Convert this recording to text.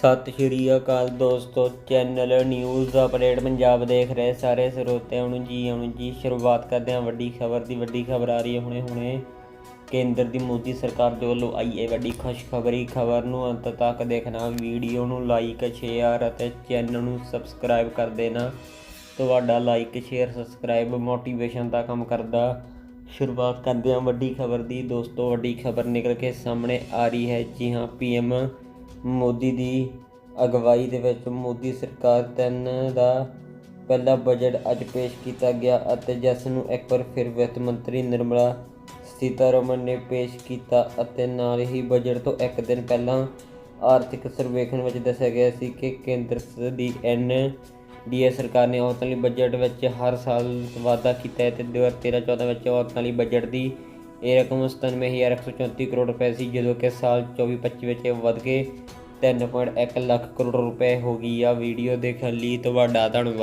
ਸਤਿ ਸ਼੍ਰੀ ਅਕਾਲ ਦੋਸਤੋ channel news update Punjab ਦੇਖ ਰਹੇ ਸਾਰੇ ਸਰੋਤਿਆਂ ਨੂੰ ਜੀ ਆਉਣ ਜੀ ਸ਼ੁਰੂਆਤ ਕਰਦੇ ਹਾਂ ਵੱਡੀ ਖਬਰ ਦੀ। ਵੱਡੀ ਖਬਰ ਆ ਰਹੀ ਹੈ ਹੁਣੇ ਹੁਣੇ। ਕੇਂਦਰ ਦੀ ਮੋਦੀ ਸਰਕਾਰ ਦੇ ਵੱਲੋਂ ਆਈ ਇਹ ਵੱਡੀ ਖੁਸ਼ਖਬਰੀ। ਖਬਰ ਨੂੰ ਅੰਤ ਤੱਕ ਦੇਖਣਾ, ਵੀਡੀਓ ਨੂੰ ਲਾਈਕ ਸ਼ੇਅਰ ਅਤੇ ਚੈਨਲ ਨੂੰ ਸਬਸਕ੍ਰਾਈਬ ਕਰ ਦੇਣਾ। ਤੁਹਾਡਾ ਲਾਈਕ ਸ਼ੇਅਰ ਸਬਸਕ੍ਰਾਈਬ ਮੋਟੀਵੇਸ਼ਨ ਦਾ ਕੰਮ ਕਰਦਾ। ਸ਼ੁਰੂਆਤ ਕਰਦੇ ਹਾਂ ਵੱਡੀ ਖਬਰ ਦੀ। ਦੋਸਤੋ, ਵੱਡੀ ਖਬਰ ਨਿਕਲ ਕੇ ਸਾਹਮਣੇ ਆ ਰਹੀ ਹੈ। ਜੀ ਹਾਂ ਪੀਐਮ ਮੋਦੀ ਦੀ ਅਗਵਾਈ ਦੇ ਵਿੱਚ ਮੋਦੀ ਸਰਕਾਰ ਤਿੰਨ ਦਾ ਪਹਿਲਾ ਬਜਟ ਅੱਜ ਪੇਸ਼ ਕੀਤਾ ਗਿਆ ਅਤੇ ਜਿਸ ਨੂੰ ਇੱਕ ਵਾਰ ਫਿਰ ਵਿੱਤ ਮੰਤਰੀ ਨਿਰਮਲਾ ਸੀਤਾਰਮਨ ਨੇ ਪੇਸ਼ ਕੀਤਾ ਅਤੇ ਨਾਲ ਹੀ ਬਜਟ ਤੋਂ ਇੱਕ ਦਿਨ ਪਹਿਲਾਂ ਆਰਥਿਕ ਸਰਵੇਖਣ ਵਿੱਚ ਦੱਸਿਆ ਗਿਆ ਸੀ ਕਿ ਕੇਂਦਰ ਸ- ਦੀ ਐਨ ਡੀਏ ਸਰਕਾਰ ਨੇ ਔਰਤਾਂ ਲਈ ਬਜਟ ਵਿੱਚ ਹਰ ਸਾਲ ਵਾਧਾ ਕੀਤਾ ਹੈ ਤੇ 2013-14 ਵਿੱਚ ਔਰਤਾਂ ਲਈ ਬਜਟ ਦੀ ਇਹ ਰਕਮ 97134 ਕਰੋੜ ਰੁਪਏ ਸੀ, ਜਦੋਂ ਕਿ ਸਾਲ 24-25 ਵਿੱਚ ਇਹ ਵਧ ਕੇ 3.1 ਲੱਖ ਕਰੋੜ ਰੁਪਏ ਹੋ ਗਈ ਆ। ਵੀਡੀਓ ਦੇਖਣ ਲਈ ਤੁਹਾਡਾ ਧੰਨਵਾਦ।